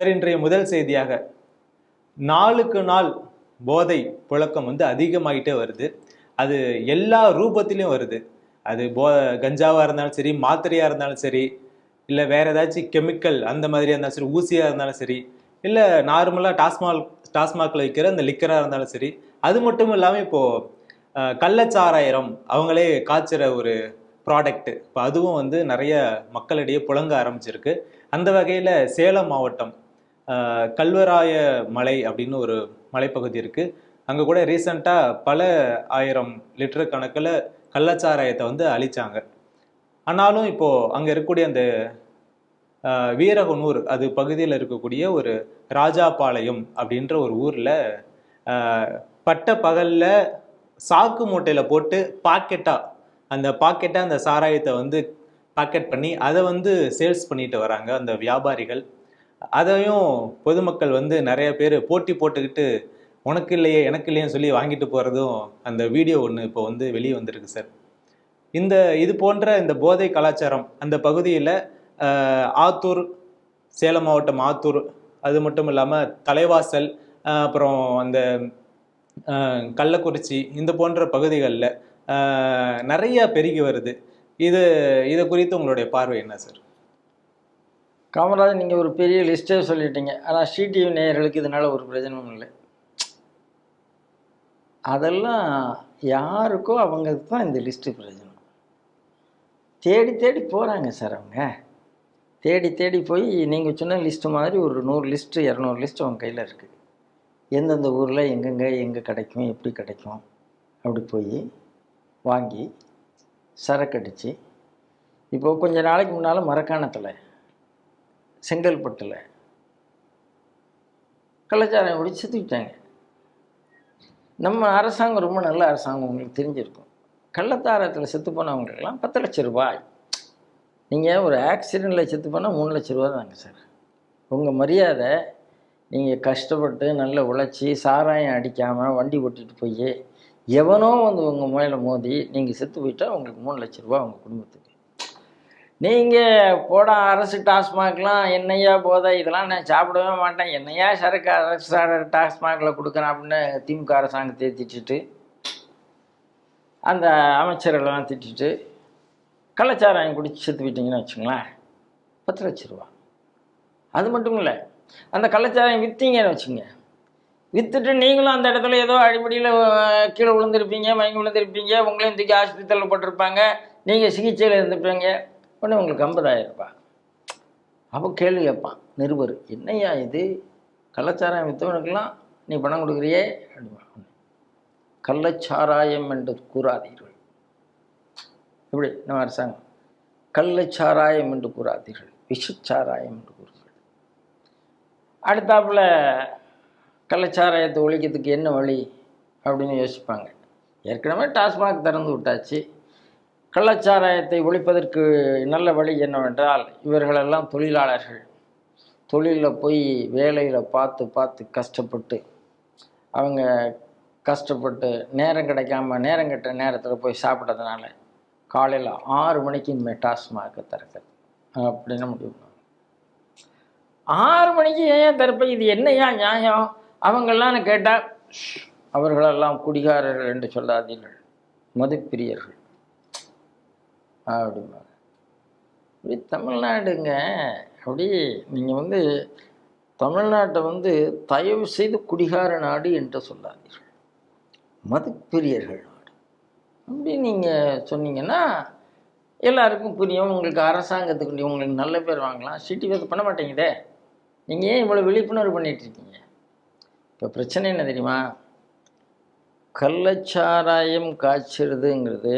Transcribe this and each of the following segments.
இன்றைய முதல் செய்தியாக நாளுக்கு நாள் போதை புழக்கம் வந்து அதிகமாகிட்டே வருது. அது எல்லா ரூபத்திலையும் வருது. அது போ கஞ்சாவாக இருந்தாலும் சரி மாத்திரையாக இருந்தாலும் சரி இல்லை வேற ஏதாச்சும் கெமிக்கல் அந்த மாதிரியாக இருந்தாலும் சரி ஊசியாக இருந்தாலும் சரி இல்லை நார்மலாக டாஸ்மாக் டாஸ்மாகில் விற்கிற அந்த லிக்கராக இருந்தாலும் சரி அது மட்டும் இல்லாமல் இப்போது கள்ளச்சாராயிரம் அவங்களே காய்ச்சுற ஒரு ப்ராடக்ட்டு இப்போ அதுவும் வந்து நிறைய மக்களிடையே புழங்க ஆரம்பிச்சிருக்கு. அந்த வகையில் சேலம் மாவட்டம் கல்வராய மலை அப்படின்னு ஒரு மலைப்பகுதி இருக்கு. அங்கே கூட ரீசண்டாக பல ஆயிரம் லிட்டர் கணக்கில் கள்ளச்சாராயத்தை வந்து அழிச்சாங்க. ஆனாலும் இப்போ அங்கே இருக்கக்கூடிய அந்த வீரகனூர் அது பகுதியில் இருக்கக்கூடிய ஒரு ராஜாபாளையம் அப்படின்ற ஒரு ஊரில் பட்ட பகலில் சாக்கு மூட்டையில் போட்டு பாக்கெட்டாக அந்த பாக்கெட்டாக அந்த சாராயத்தை வந்து பாக்கெட் பண்ணி அதை வந்து சேல்ஸ் பண்ணிட்டு வராங்க அந்த வியாபாரிகள். அதையும் பொதுமக்கள் வந்து நிறைய பேர் போட்டி போட்டுக்கிட்டு உனக்கு இல்லையே எனக்கு இல்லையேன்னு சொல்லி வாங்கிட்டு போகிறதும் அந்த வீடியோ ஒன்று இப்போ வந்து வெளியே வந்திருக்கு சார். இந்த இது போன்ற இந்த போதை கலாச்சாரம் அந்த பகுதியில் ஆத்தூர் சேலம் மாவட்டம் ஆத்தூர் அது மட்டும் இல்லாமல் தலைவாசல் அப்புறம் அந்த கள்ளக்குறிச்சி இந்த போன்ற பகுதிகளில் நிறைய பெருகி வருது. இது இதை குறித்து உங்களுடைய பார்வை என்ன சார்? காமராஜ் நீங்கள் ஒரு பெரிய லிஸ்ட்டே சொல்லிட்டீங்க. ஆனால் சிடிவி நேயர்களுக்கு இதனால் ஒரு பிரயோஜனமும் இல்லை. அதெல்லாம் யாருக்கோ அவங்களுக்கு தான் இந்த லிஸ்ட்டு பிரச்சனை தேடி தேடி போகிறாங்க சார் அவங்க. தேடி தேடி போய் நீங்கள் சொன்ன லிஸ்ட்டு மாதிரி ஒரு நூறு லிஸ்ட்டு இரநூறு லிஸ்ட்டு அவங்க கையில் இருக்குது எந்தெந்த ஊரில் எங்கெங்கே எங்கே கிடைக்கும் எப்படி கிடைக்கும் அப்படி போய் வாங்கி சரக்கடிச்சு இப்போ கொஞ்ச நாளைக்கு முன்னால் மரக்காணத்தில் செங்கல்பட்டில். கலாச்சாரம் குடிச்சு செத்துக்கிட்டாங்க நம்ம அரசாங்கம் ரொம்ப நல்ல அரசாங்கம் உங்களுக்கு தெரிஞ்சிருக்கும். கள்ளத்தாரத்தில் செத்து போனவங்களுக்கெல்லாம் பத்து லட்ச ரூபாய். நீங்கள் ஒரு ஆக்சிடெண்ட்டில் செத்து போனால் மூணு லட்ச ரூபா தாங்க சார். உங்கள் மரியாதை நீங்கள் கஷ்டப்பட்டு நல்ல உழைச்சி சாராயம் அடிக்காமல் வண்டி ஓட்டிகிட்டு போய் எவனோ வந்து உங்கள் மேலே மோதி நீங்கள் செத்து போயிட்டால் உங்களுக்கு மூணு லட்ச ரூபா உங்கள் குடும்பத்துக்கு. நீங்கள் போட அரசு டாஸ்மாக்லாம் என்னையா போதை? இதெல்லாம் நான் சாப்பிடவே மாட்டேன். என்னையா சரக்கு அரசு டாஸ்மாகில் கொடுக்குறேன் அப்படின்னு திமுக அரசாங்கத்தை திட்டிட்டு அந்த அமைச்சர்களெல்லாம் திட்டுட்டு கள்ளச்சாராயம் குடிச்சு செத்து போயிட்டீங்கன்னு வச்சுங்களேன் பத்து லட்ச ரூபா. அது மட்டும் இல்லை அந்த கள்ளச்சாராயம் விற்றீங்கன்னு வச்சுங்க விற்றுட்டு நீங்களும் அந்த இடத்துல ஏதோ அடிப்படையில் கீழே விழுந்திருப்பீங்க மயங்கி விழுந்திருப்பீங்க உங்களையும் தூக்கி ஆஸ்பத்திரியில் போட்டிருப்பாங்க நீங்கள் சிகிச்சையில் இருந்திருப்பீங்க. உடனே உங்களுக்கு ஐம்பதாயிரம் ரூபாய் அப்போ கேள்வி கேட்பான் நிருபர் என்னய்யா இது? கள்ளச்சாராயம் வித்தவனுக்கெல்லாம் நீ பணம் கொடுக்குறியே? அப்படிமா கள்ளச்சாராயம் என்று கூறாதீர்கள். இப்படி நம்ம அரசாங்கம் கள்ளச்சாராயம் என்று கூறாதீர்கள் விஷச்சாராயம் என்று கூறுங்கள். அடுத்தாப்புல கள்ளச்சாராயத்தை ஒழிக்கிறதுக்கு என்ன வழி? அப்படின்னு யோசிப்பாங்க. ஏற்கனவே டாஸ்மாக் திறந்து விட்டாச்சு. கள்ளச்சாராயத்தை ஒழிப்பதற்கு நல்ல வழி என்னவென்றால் இவர்களெல்லாம் தொழிலாளர்கள். தொழிலில் போய் வேலையில் பார்த்து பார்த்து கஷ்டப்பட்டு அவங்க கஷ்டப்பட்டு நேரம் கிடைக்காம நேரம் கெட்ட நேரத்தில் போய் சாப்பிட்டதுனால காலையில் ஆறு மணிக்கு இனிமேல் டாஸ்மாக திறக்குது அப்படின்னு முடிவு ஆறு மணிக்கு ஏன் திறப்ப? இது என்னையா நியாயம்? அவங்கெல்லாம் கேட்டால் அவர்களெல்லாம் குடிகாரர்கள் என்று சொல்லாதீர்கள். மதுப்பிரியர்கள். அப்படிம்பாங்க. இப்படி தமிழ்நாடுங்க அப்படி நீங்கள் வந்து தமிழ்நாட்டை வந்து தயவு செய்து குடிகார நாடு என்று சொல்லாதீர்கள். மதுப்பிரியர்கள் நாடு. அப்படி நீங்கள் சொன்னீங்கன்னா எல்லாருக்கும் புரியும். உங்களுக்கு அரசாங்கத்துக்கு உங்களுக்கு நல்ல பேர் வாங்கலாம். சிட்டி வந்து பண்ண மாட்டேங்குதே. நீங்கள் ஏன் இவ்வளோ விழிப்புணர்வு பண்ணிகிட்ருக்கீங்க இப்போ பிரச்சனை என்ன தெரியுமா? கள்ளச்சாராயம் காய்ச்சறதுங்கிறது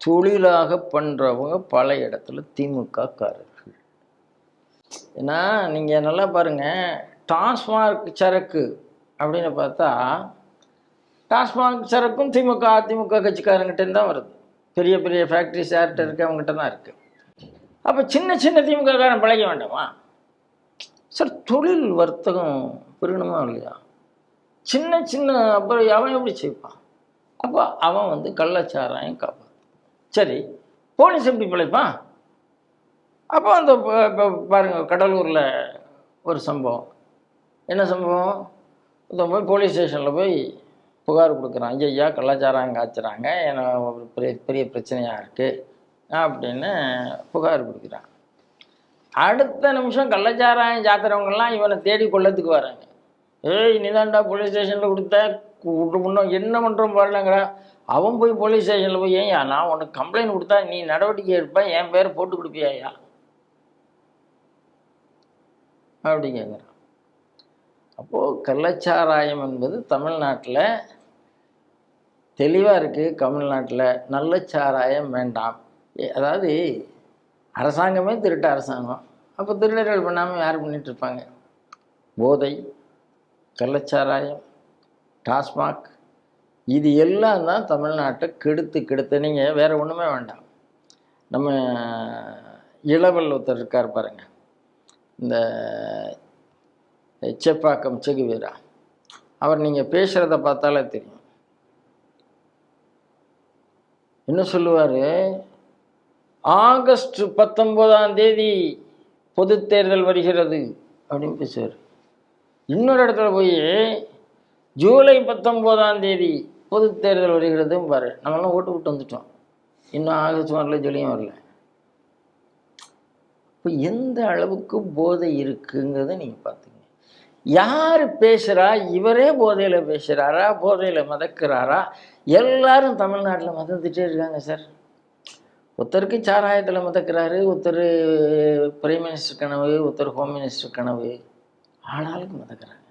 தொழிலாக பண்ணுறவங்க பல இடத்துல திமுககாரர்கள் ஏன்னா நீங்கள் நல்லா பாருங்கள் டாஸ்மாக் சரக்கு அப்படின்னு பார்த்தா டாஸ்மாக் சரக்கும் திமுக அதிமுக கட்சிக்காரங்கிட்டேருந்து தான் வருது. பெரிய பெரிய ஃபேக்ட்ரிஸ் யார்கிட்ட இருக்கு? அவங்ககிட்ட தான் இருக்குது அப்போ சின்ன சின்ன திமுகக்காரன் பழக வேண்டாமா? சார் தொழில் வர்த்தகம் பெருகணுமா இல்லையா? சின்ன சின்ன அப்புறம் அவன் எப்படி செய்வான்? அப்போ அவன் வந்து கள்ளச்சாராயம் காப்பான் சரி போலீஸ் எப்படி பிழைப்பான்? அப்போ அந்த இப்போ பாருங்கள் கடலூரில் ஒரு சம்பவம். என்ன சம்பவம்? ஒருத்தன் போய் போலீஸ் ஸ்டேஷனில் போய் புகார் கொடுக்குறான். ஐயா ஐயா கலாச்சாரம் காய்ச்சுறாங்க. எனக்கு ஒரு பெரிய பெரிய பிரச்சனையாக இருக்குது அப்படின்னு புகார் கொடுக்குறான். அடுத்த நிமிஷம் கள்ளச்சாராயம் சாத்துறவங்கெல்லாம் இவனை தேடி கொள்ளத்துக்கு வராங்க. ஏய் நீதான்டா போலீஸ் ஸ்டேஷனில் கொடுத்த? கு- இன்னும் என்ன பண்ணுறோம் பாருலங்கிற அவன் போய் போலீஸ் ஸ்டேஷனில் போய் ஏன்யா நான் உனக்கு கம்ப்ளைண்ட் கொடுத்தா நீ நடவடிக்கை எடுப்பேன் என் பேர் போட்டு கொடுப்பியாயா அப்படி கேட்குறான் அப்போது கள்ளச்சாராயம் என்பது தமிழ்நாட்டில் தெளிவாக இருக்குது தமிழ்நாட்டில் நல்ல சாராயம் வேண்டாம். ஏ- அதாவது அரசாங்கமே திருட்ட அரசாங்கம். அப்போ திருடர்கள் பண்ணாமல் யார் பண்ணிகிட்ருப்பாங்க போதை கள்ளச்சாராயம் டாஸ்மாக் இது எல்லாம் தான் தமிழ்நாட்டை கெடுத்து கெடுத்து. நீங்கள் வேறு ஒன்றுமே வேண்டாம். நம்ம இளவல் ஒருத்தர் இருக்கார் பாருங்க. இந்த செப்பாக்கம் செகுவீரா அவர் நீங்கள் பேசுகிறத பார்த்தாலே தெரியும். என்ன சொல்லுவார்? ஆகஸ்ட் பத்தொம்போதாம் தேதி பொது தேர்தல் வருகிறது அப்படின்னு பேசுவார். இன்னொரு இடத்துல போய் ஜூலை பத்தொம்போதாம் தேதி பொது தேர்தல் வருகிறதும் பாரு. நம்மளாம் ஓட்டு விட்டு வந்துட்டோம். இன்னும் ஆகஸ்ட் வரல ஜூலையும் வரல. இப்போ எந்த அளவுக்கு போதை இருக்குங்கிறத நீங்கள் பார்த்துங்க யார் பேசுகிறா இவரே போதையில் பேசுகிறாரா போதையில் மதக்கிறாரா? எல்லாரும் தமிழ்நாட்டில் மதந்துட்டே இருக்காங்க சார். ஒருத்தருக்கு சாராயத்தில் மிதக்கிறாரு ஒருத்தர் பிரைம் மினிஸ்டர் கனவு ஒருத்தர் ஹோம் மினிஸ்டர் கனவு. ஆளாளுக்கு மிதக்கிறாங்க.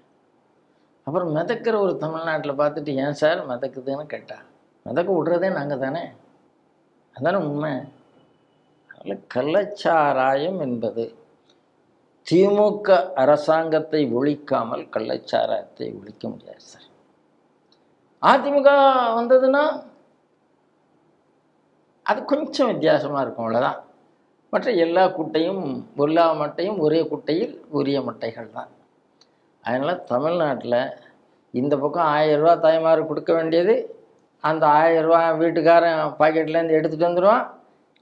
அப்புறம் மிதக்கிற ஒரு தமிழ்நாட்டில் பார்த்துட்டு ஏன் சார் மிதக்குதுன்னு கேட்டா? மிதக்க விடுறதே நாங்கள் தானே. அதானே உண்மை. அதனால் கள்ளச்சாராயம் என்பது திமுக அரசாங்கத்தை ஒழிக்காமல் கள்ளச்சாராயத்தை ஒழிக்க முடியாது சார். அதிமுக வந்ததுன்னா அது கொஞ்சம் வித்தியாசமாக இருக்கும் அவ்வளோதான் மற்ற எல்லா குட்டையும் எல்லா மட்டையும் ஒரே குட்டையில் உரிய மட்டைகள் தான். அதனால் தமிழ்நாட்டில் இந்த பக்கம் ஆயிரம் ரூபா தாய்மார் கொடுக்க வேண்டியது அந்த ஆயிரரூவா வீட்டுக்காரன் பாக்கெட்லேருந்து எடுத்துகிட்டு வந்துடுவான்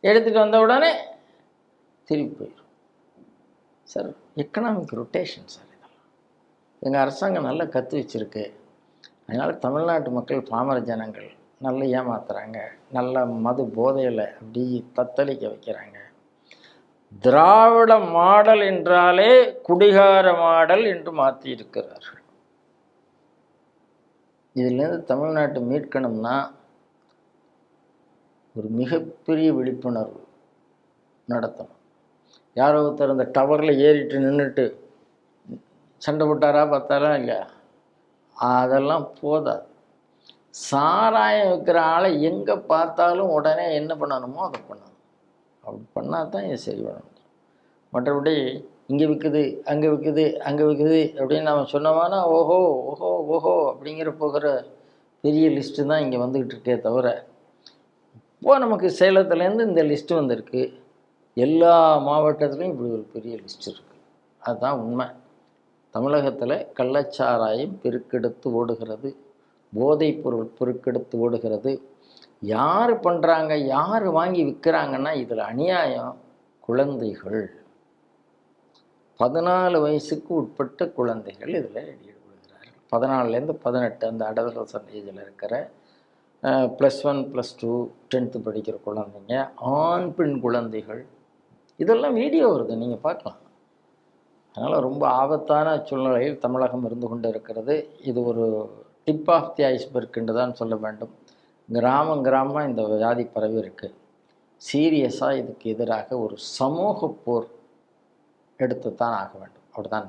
எடுத்துகிட்டு வந்த உடனே திருப்பி போயிடும் சார் எக்கனாமிக் ரொட்டேஷன் சார் இதெல்லாம். எங்கள் அரசாங்கம் நல்லா கற்று வச்சிருக்கு. அதனால் தமிழ்நாட்டு மக்கள் பாமர ஜனங்கள் நல்லா ஏமாத்துறாங்க. நல்ல மது போதையில் அப்படி தத்தளிக்க வைக்கிறாங்க. திராவிட மாடல் என்றாலே குடிகார மாடல் என்று மாற்றியிருக்கிறார்கள் இதிலேருந்து தமிழ்நாட்டை மீட்கணும்னா ஒரு மிகப்பெரிய விழிப்புணர்வு நடத்தணும். யாரோ ஒருத்தர் அந்த டவரில் ஏறிட்டு நின்றுட்டு சண்டை போட்டாரா பார்த்தாரா இல்லையா? அதெல்லாம் போதாது. சாராயம் விற்கிற ஆளை எங்கே பார்த்தாலும் உடனே என்ன பண்ணணுமோ அதை பண்ணணும். அப்படி பண்ணால் தான் இது சரி பண்ண முடியும். மற்றபடி இங்கே விற்குது அங்கே விற்குது அங்கே விற்குது அப்படின்னு நம்ம சொன்னோம்னா ஓஹோ ஓஹோ ஓஹோ அப்படிங்கிற போகிற பெரிய லிஸ்ட்டு தான் இங்கே வந்துக்கிட்டு இருக்கே தவிர இப்போது நமக்கு சேலத்துலேருந்து இந்த லிஸ்ட்டு வந்திருக்கு. எல்லா மாவட்டத்துலேயும் இப்படி ஒரு பெரிய லிஸ்ட் இருக்குது அதுதான் உண்மை. தமிழகத்தில் கள்ளச்சாராயம் பெருக்கெடுத்து ஓடுகிறது போதைப் பொருள் பெருக்கெடுத்து ஓடுகிறது. யார் பண்ணுறாங்க யார் வாங்கி விற்கிறாங்கன்னா இதில் அநியாயம் குழந்தைகள். பதினாலு வயசுக்கு உட்பட்ட குழந்தைகள் இதில் ஈடுபடுகிறார்கள் பதினாலுலேருந்து பதினெட்டு அந்த அடலசன் ஏஜில் இருக்கிற plus one plus two tenth படிக்கிற குழந்தைங்க ஆண் பெண் குழந்தைகள் இதெல்லாம் வீடியோ வருது நீங்கள் பார்க்கலாம். அதனால் ரொம்ப ஆபத்தான சூழ்நிலையில் தமிழகம் இருந்து கொண்டு இருக்கிறது இது ஒரு டிப் ஆஃப் தி ஐஸ்பர்க் என்று தான் சொல்ல வேண்டும். கிராமம் கிராமம் இந்த வியாதி பரவி இருக்குது சீரியஸாக இதுக்கு எதிராக ஒரு சமூக போர் எடுத்து தான் ஆக வேண்டும். அப்படி தான்